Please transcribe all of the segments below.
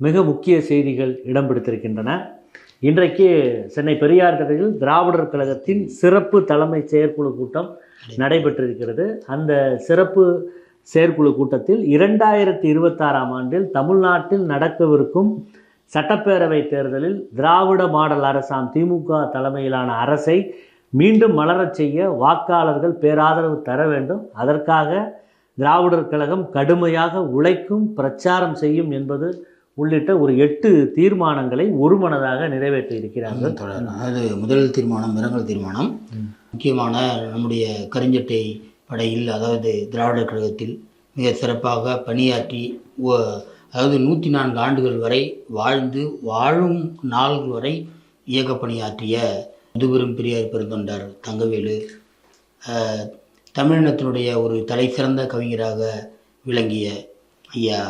மிக முக்கிய செய்திகள் இடம் பிடித்திருக்கின்றன இன்றைக்கு சென்னை பெரியார் திடலில் திராவிடர் கழகத்தின் சிறப்பு தலைமை செயற்குழு கூட்டம் நடைபெற்றிருக்கிறது. அந்த சிறப்பு செயற்குழு கூட்டத்தில் இரண்டாயிரத்தி இருபத்தாறாம் ஆண்டில் தமிழ்நாட்டில் நடக்கவிருக்கும் சட்டப்பேரவை தேர்தலில் திராவிட மாடல் அரசாம் திமுக தலைமையிலான அரசை மீண்டும் மலரச் செய்ய வாக்காளர்கள் பேராதரவு தர வேண்டும். அதற்காக திராவிடர் கழகம் கடுமையாக உழைக்கும் பிரச்சாரம் செய்யும் என்பது உள்ளிட்ட ஒரு எட்டு தீர்மானங்களை ஒருமனதாக நிறைவேற்றி இருக்கிறார்கள் அதாவது முதல் தீர்மானம் இரங்கல் தீர்மானம். முக்கியமான நம்முடைய கருஞ்சட்டை படையில் அதாவது திராவிடர் கழகத்தில் மிக சிறப்பாக பணியாற்றி அதாவது நூற்றி நான்கு ஆண்டுகள் வரை வாழ்ந்து வாழும் நாள்கள் வரை இயக்க பணியாற்றிய முதுபெரும் பெரியார் பெருந்தொண்டர் தங்கவேலு தமிழினத்தினுடைய ஒரு தலை சிறந்த கவிஞராக விளங்கிய ஐயா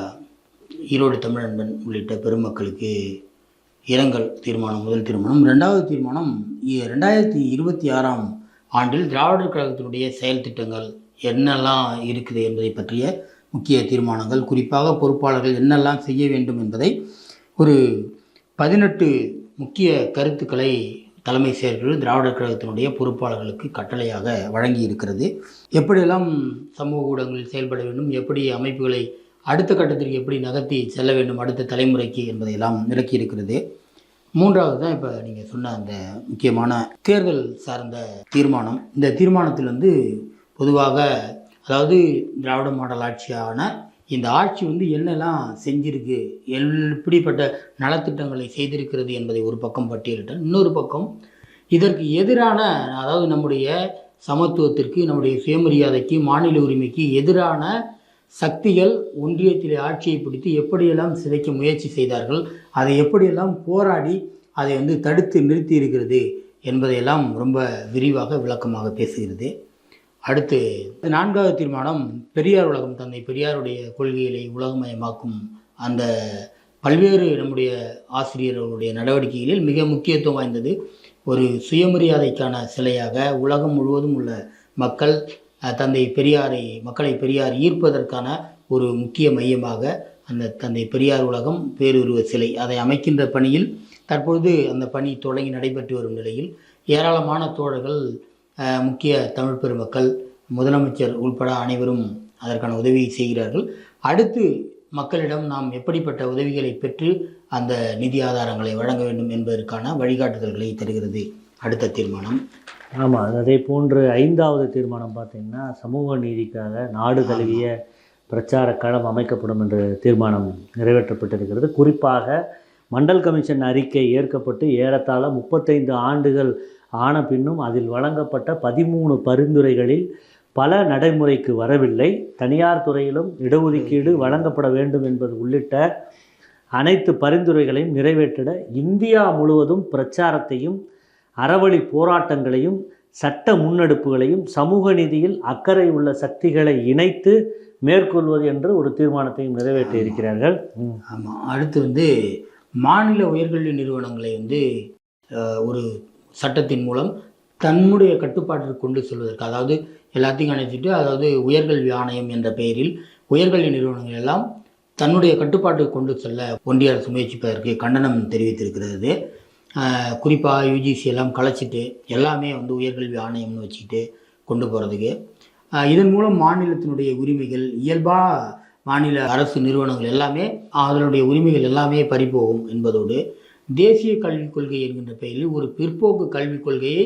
ஈரோடு தமிழன்பன் உள்ளிட்ட பெருமக்களுக்கு இரங்கல் தீர்மானம் முதல் தீர்மானம். ரெண்டாவது தீர்மானம் ரெண்டாயிரத்தி இருபத்தி ஆறாம் ஆண்டில் திராவிடர் கழகத்தினுடைய செயல் திட்டங்கள் என்னெல்லாம் இருக்குது என்பதை பற்றிய முக்கிய தீர்மானங்கள் குறிப்பாக பொறுப்பாளர்கள் என்னெல்லாம் செய்ய வேண்டும் என்பதை ஒரு பதினெட்டு முக்கிய கருத்துக்களை தலைமை செயற்குழு திராவிடர் கழகத்தினுடைய பொறுப்பாளர்களுக்கு கட்டளையாக வழங்கி இருக்கிறது எப்படியெல்லாம் சமூக ஊடகங்களில் செயல்பட வேண்டும் எப்படி அமைப்புகளை அடுத்த கட்டத்திற்கு எப்படி நகர்த்தி செல்ல வேண்டும் அடுத்த தலைமுறைக்கு என்பதையெல்லாம் விளக்கி இருக்கிறது மூன்றாவது தான் இப்போ நீங்கள் சொன்ன அந்த முக்கியமான தேர்தல் சார்ந்த தீர்மானம். இந்த தீர்மானத்தில் வந்து பொதுவாக அதாவது திராவிட மாடல் ஆட்சியான இந்த ஆட்சி வந்து என்னெல்லாம் செஞ்சிருக்கு எப்படிப்பட்ட நலத்திட்டங்களை செய்திருக்கிறது என்பதை ஒரு பக்கம் பட்டியலிட்டால் இன்னொரு பக்கம் இதற்கு எதிரான அதாவது நம்முடைய சமத்துவத்திற்கு நம்முடைய சுயமரியாதைக்கு மாநில உரிமைக்கு எதிரான சக்திகள் ஒன்றியத்திலே ஆட்சியை பிடித்து எப்படியெல்லாம் சிதைக்க முயற்சி செய்தார்கள் அதை எப்படியெல்லாம் போராடி அதை வந்து தடுத்து நிறுத்தி இருக்கிறது என்பதையெல்லாம் ரொம்ப விரிவாக விளக்கமாக பேசுகிறது. அடுத்து நான்காவது தீர்மானம் பெரியார் உலகம் தந்தை பெரியாருடைய கொள்கைகளை உலகமயமாக்கும் அந்த பல்வேறு நம்முடைய ஆசிரியர்களுடைய நடவடிக்கைகளில் மிக முக்கியத்துவம் வாய்ந்தது. ஒரு சுயமரியாதைக்கான சிலையாக உலகம் முழுவதும் உள்ள மக்கள் தந்தை பெரியாரை மக்களை பெரியார் ஈர்ப்பதற்கான ஒரு முக்கிய மையமாக அந்த தந்தை பெரியார் உலகம் பேருருவ சிலை அதை அமைக்கின்ற பணியில் தற்பொழுது அந்த பணி தொடங்கி நடைபெற்று வரும் நிலையில் ஏராளமான தோழர்கள் முக்கிய தமிழ் பெருமக்கள் முதலமைச்சர் உள்பட அனைவரும் அதற்கான உதவியை செய்கிறார்கள். அடுத்து மக்களிடம் நாம் எப்படிப்பட்ட உதவிகளை பெற்று அந்த நிதி ஆதாரங்களை வழங்க வேண்டும் என்பதற்கான வழிகாட்டுதல்களை தருகிறது. அடுத்த தீர்மானம். ஆமாம் அதே போன்று ஐந்தாவது தீர்மானம் பார்த்தீங்கன்னா சமூக நீதிக்காக நாடு தழுவிய பிரச்சார களம் அமைக்கப்படும் என்று தீர்மானம் நிறைவேற்றப்பட்டிருக்கிறது. குறிப்பாக மண்டல் கமிஷன் அறிக்கை ஏற்கப்பட்டு ஏறத்தாழ முப்பத்தைந்து ஆண்டுகள் ஆன பின்னும் அதில் வழங்கப்பட்ட பதிமூணு பரிந்துரைகளில் பல நடைமுறைக்கு வரவில்லை. தனியார் துறையிலும் இடஒதுக்கீடு வழங்கப்பட வேண்டும் என்பது உள்ளிட்ட அனைத்து பரிந்துரைகளையும் நிறைவேற்றிட இந்தியா முழுவதும் பிரச்சாரத்தையும் அறவழி போராட்டங்களையும் சட்ட முன்னெடுப்புகளையும் சமூக நீதியில் அக்கறை உள்ள சக்திகளை இணைத்து மேற்கொள்வது என்று ஒரு தீர்மானத்தையும் நிறைவேற்றி இருக்கிறார்கள். ஆமாம் அடுத்து வந்து மாநில உயர்கல்வி நிறுவனங்களை வந்து ஒரு சட்டத்தின் மூலம் தன்னுடைய கட்டுப்பாட்டிற்கு கொண்டு செல்வதற்கு அதாவது எல்லாத்தையும் அணைச்சிட்டு அதாவது உயர்கல்வி ஆணையம் என்ற பெயரில் உயர்கல்வி நிறுவனங்கள் எல்லாம் தன்னுடைய கட்டுப்பாட்டுக்கு கொண்டு செல்ல ஒன்றிய அரசு முயற்சிப்பதற்கு கண்டனம் தெரிவித்திருக்கிறது. குறிப்பாக யூஜிசி எல்லாம் கலைச்சிட்டு எல்லாமே வந்து உயர்கல்வி ஆணையம்னு வச்சுக்கிட்டு கொண்டு போகிறதுக்கு இதன் மூலம் மாநிலத்தினுடைய உரிமைகள் இயல்பாக மாநில அரசு நிறுவனங்கள் எல்லாமே அதனுடைய உரிமைகள் எல்லாமே பறிபோகும் என்பதோடு தேசிய கல்விக் கொள்கை என்கின்ற பெயரில் ஒரு பிற்போக்கு கல்விக் கொள்கையை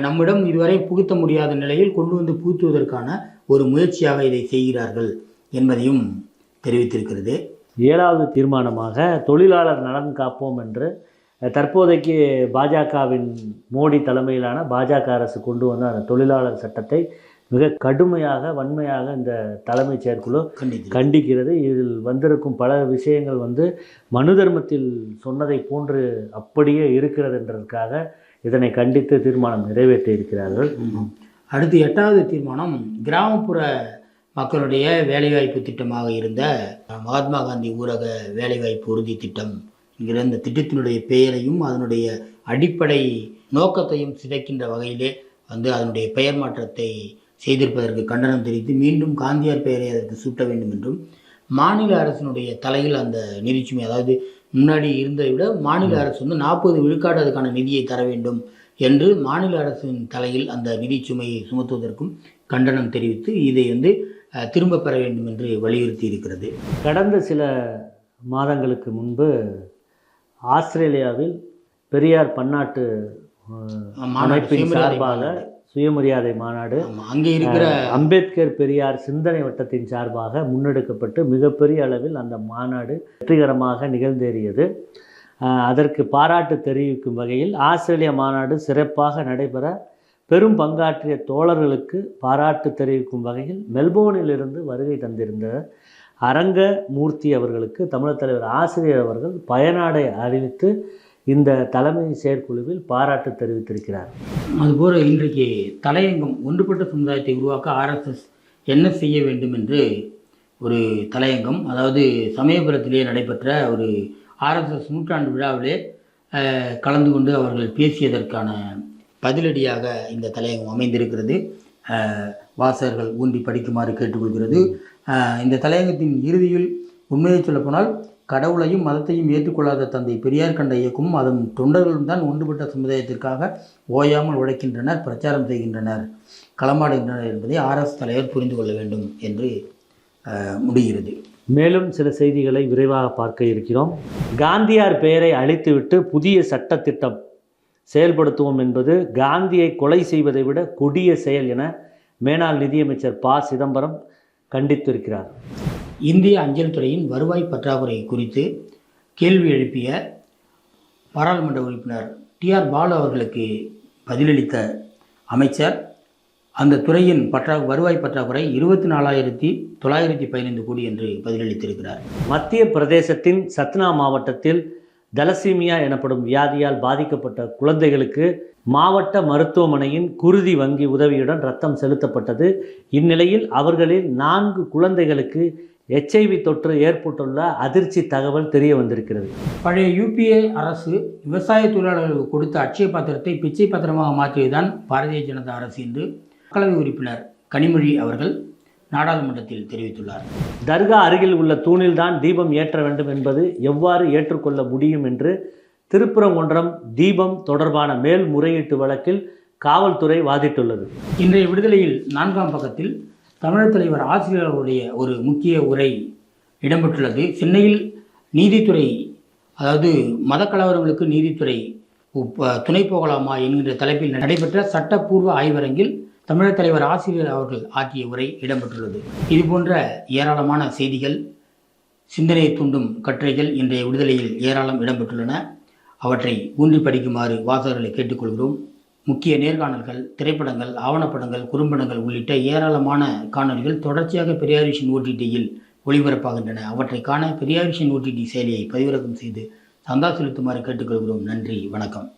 நம்மிடம் இதுவரை புகுத்த முடியாத நிலையில் கொண்டு வந்து புகுத்துவதற்கான ஒரு முயற்சியாக இதை செய்கிறார்கள் என்பதையும் தெரிவித்திருக்கிறது. ஏழாவது தீர்மானமாக தொழிலாளர் நலன் காப்போம் என்று தற்போதைக்கு பாஜகவின் மோடி தலைமையிலான பாஜக அரசு கொண்டு வந்த அந்த தொழிலாளர் சட்டத்தை மிக கடுமையாக வன்மையாக இந்த தலைமைச் செயற்குழு கண்டிக்கிறது. இதில் வந்திருக்கும் பல விஷயங்கள் வந்து மனு தர்மத்தில் சொன்னதை போன்று அப்படியே இருக்கிறது என்றதற்காக இதனை கண்டித்து தீர்மானம் நிறைவேற்றி இருக்கிறார்கள். ம். அடுத்து எட்டாவது தீர்மானம் கிராமப்புற மக்களுடைய வேலைவாய்ப்பு திட்டமாக இருந்த மகாத்மா காந்தி ஊரக வேலைவாய்ப்பு உறுதி திட்டம். என்கிற இந்த திட்டத்தினுடைய பெயரையும் அதனுடைய அடிப்படை நோக்கத்தையும் சிதைக்கின்ற வகையிலே வந்து அதனுடைய பெயர் மாற்றத்தை செய்திருப்பதற்கு கண்டனம் தெரிவித்து மீண்டும் காந்தியார் பெயரை அதற்கு சூட்ட வேண்டும் என்றும் மாநில அரசினுடைய தலையில் அந்த நிதிச்சுமை அதாவது முன்னாடி இருந்ததை விட மாநில அரசு வந்து நாற்பது விழுக்காடு அதுக்கான நிதியை தர வேண்டும் என்று மாநில அரசின் தலையில் அந்த நிதிச்சுமையை சுமத்துவதற்கும் கண்டனம் தெரிவித்து இதை வந்து திரும்ப பெற வேண்டும் என்று வலியுறுத்தி இருக்கிறது. கடந்த சில மாதங்களுக்கு முன்பு ஆஸ்திரேலியாவில் பெரியார் பன்னாட்டு அமைப்பின் சார்பாக. சுயமரியாதை மாநாடு. அங்கே இருக்கிற அம்பேத்கர் பெரியார் சிந்தனை வட்டத்தின் சார்பாக முன்னெடுக்கப்பட்டு மிகப்பெரிய அளவில் அந்த மாநாடு வெற்றிகரமாக நிகழ்ந்தேறியது. அதற்கு பாராட்டு தெரிவிக்கும் வகையில் ஆஸ்திரேலிய மாநாடு சிறப்பாக நடைபெற பெரும் பங்காற்றிய தோழர்களுக்கு பாராட்டு தெரிவிக்கும் வகையில் மெல்போர்னிலிருந்து வருகை தந்திருந்த அரங்க மூர்த்தி அவர்களுக்கு தமிழர் தலைவர் ஆசிரியர் அவர்கள் பயனாடை அறிவித்து இந்த தலைமை செயற்குழுவில் பாராட்டு தெரிவித்திருக்கிறார். அதுபோல் இன்றைக்கு தலையங்கம் ஒன்றுபட்ட சமுதாயத்தை உருவாக்க ஆர்எஸ்எஸ் என்ன செய்ய வேண்டும் என்று ஒரு தலையங்கம் அதாவது சமயபுரத்திலே நடைபெற்ற ஒரு ஆர்எஸ்எஸ் நூற்றாண்டு விழாவிலே கலந்து கொண்டு அவர்கள் பேசியதற்கான பதிலடியாக இந்த தலையங்கம் அமைந்திருக்கிறது. வாசகர்கள் ஊன்றி படிக்குமாறு கேட்டுக்கொள்கிறது. இந்த தலையங்கத்தின் இறுதியில் உண்மையை சொல்லப்போனால் கடவுளையும் மதத்தையும் ஏற்றுக்கொள்ளாத தந்தை பெரியார் கண்ட இயக்கமும் அதன் தொண்டர்களும் தான் ஒன்றுபட்ட சமுதாயத்திற்காக ஓயாமல் உழைக்கின்றனர் பிரச்சாரம் செய்கின்றனர் களமாடுகின்றனர் என்பதை ஆர்எஸ் தலைவர் புரிந்து கொள்ள வேண்டும் என்று முடிகிறது. மேலும் சில செய்திகளை விரைவாக பார்க்க இருக்கிறோம். காந்தியார் பெயரை அழித்துவிட்டு புதிய சட்ட திட்டம் செயல்படுத்துவோம் என்பது காந்தியை கொலை செய்வதை விட கொடிய செயல் என மேனாள் நிதியமைச்சர் ப சிதம்பரம் கண்டித்திருக்கிறார். இந்திய அஞ்சல் துறையின் வருவாய் பற்றாக்குறை குறித்து கேள்வி எழுப்பிய பாராளுமன்ற உறுப்பினர் டிஆர் பாலு அவர்களுக்கு பதிலளித்த அமைச்சர் அந்த துறையின் பற்றா வருவாய் பற்றாக்குறை இருபத்தி நாலாயிரத்தி தொள்ளாயிரத்தி பதினைந்து கோடி என்று பதிலளித்திருக்கிறார். மத்திய பிரதேசத்தின் சத்னா மாவட்டத்தில் தலசீமியா எனப்படும் வியாதியால் பாதிக்கப்பட்ட குழந்தைகளுக்கு மாவட்ட மருத்துவமனையின் குருதி வங்கி உதவியுடன் ரத்தம் செலுத்தப்பட்டது. இந்நிலையில் அவர்களில் நான்கு குழந்தைகளுக்கு எச்ஐவி தொற்று ஏற்பட்டுள்ள அதிர்ச்சி தகவல் தெரிய வந்திருக்கிறது. பழைய யூபிஏ அரசு விவசாய தொழிலாளர்களுக்கு கொடுத்த அட்சய பத்திரத்தை பிச்சை பத்திரமாக மாற்றியதுதான் பாரதிய ஜனதா அரசு என்று மக்களவை உறுப்பினர் கனிமொழி அவர்கள் நாடாளுமன்றத்தில் தெரிவித்துள்ளார். தர்கா அருகில் உள்ள தூணில்தான் தீபம் ஏற்ற வேண்டும் என்பது எவ்வாறு ஏற்றுக்கொள்ள முடியும் என்று திருப்பரங்குன்றம் தீபம் தொடர்பான மேல்முறையீட்டு வழக்கில் காவல்துறை வாதிட்டுள்ளது. இன்றைய விடுதலையில் நான்காம் பக்கத்தில் தமிழர் தலைவர் ஆசிரியர் அவருடைய ஒரு முக்கிய உரை இடம்பெற்றுள்ளது. சென்னையில் நீதித்துறை அதாவது மத கலவரங்களுக்கு நீதித்துறை துணை போகலாமா என்கின்ற தலைப்பில் நடைபெற்ற சட்டப்பூர்வ ஆய்வரங்கில் தமிழர் தலைவர் ஆசிரியர் அவர்கள் ஆற்றிய உரை இடம்பெற்றுள்ளது. இதுபோன்ற ஏராளமான செய்திகள் சிந்தனையை தூண்டும் கட்டுரைகள் இன்றைய விடுதலையில் ஏராளம் இடம்பெற்றுள்ளன. அவற்றை ஊன்றி படிக்குமாறு வாசகர்களை கேட்டுக்கொள்கிறோம். முக்கிய நேர்காணல்கள் திரைப்படங்கள் ஆவணப்படங்கள் குறும்படங்கள் உள்ளிட்ட ஏராளமான காணொலிகள் தொடர்ச்சியாக பெரியாரிஷன் ஓடிடியில் ஒளிபரப்பாகின்றன. அவற்றை காண பெரியாரிஷன் ஓடிடி செயலியை பதிவிறக்கம் செய்து சந்தா செலுத்துமாறு கேட்டுக்கொள்கிறோம். நன்றி வணக்கம்.